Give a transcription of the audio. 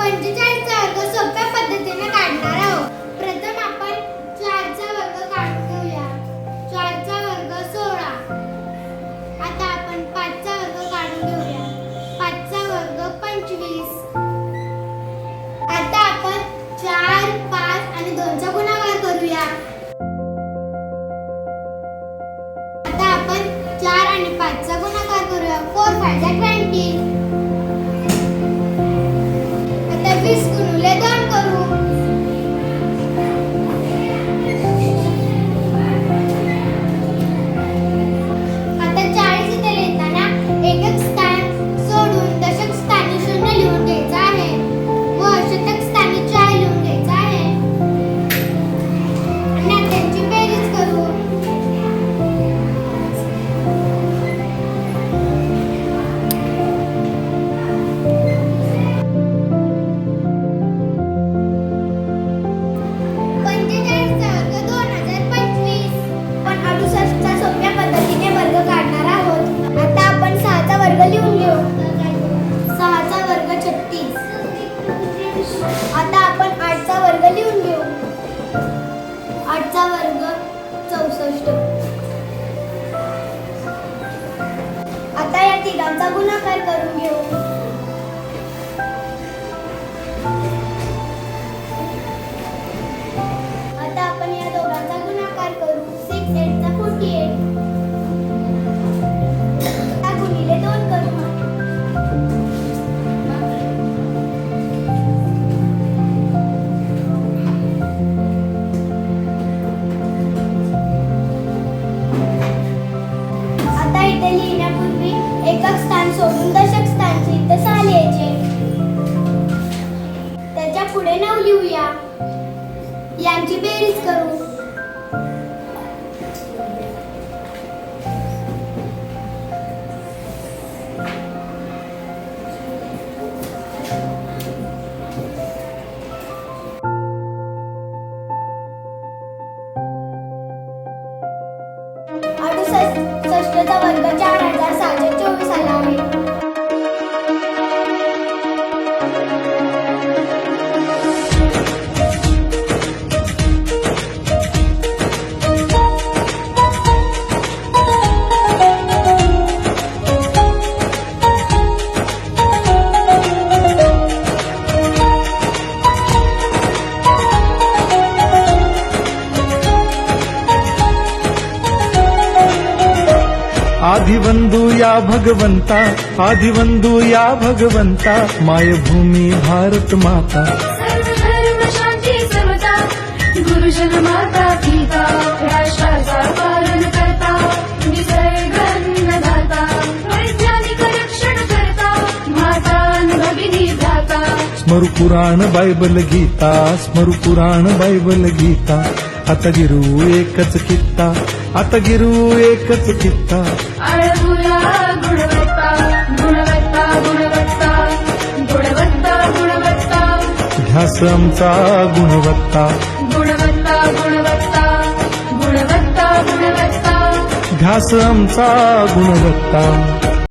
पंचेचाळीसचा अर्ग सोप्या पद्धतीने काढणार आहोत. गोष्ट. आता या तिघांचा गुणाकार करून घेऊ. यांची बेरीज करू. अडुसष्ट वर्ग चार. आदिवंदू या भगवंता आदिवंदू या भगवंता मायभूमी भारत माता। शांती समता गुरुजन माता पिता राष्ट्राचा पालन करता निसर्गन्नदाता वैज्ञानिक रक्षण करता माता आणि भगिनी भ्राता। स्मरु पुराण बायबल गीता स्मरु पुराण बायबल गीता। आता गिरू एकच कित्ता आता गिरू एकच कित्ता. अळगुया गुणवत्ता गुणवत्ता गुणवत्ता गुणवत्ता गुणवत्ता. ध्यास आमचा गुणवत्ता. गुणवत्ता गुणवत्ता गुणवत्ता गुणवत्ता. ध्यास आमचा गुणवत्ता.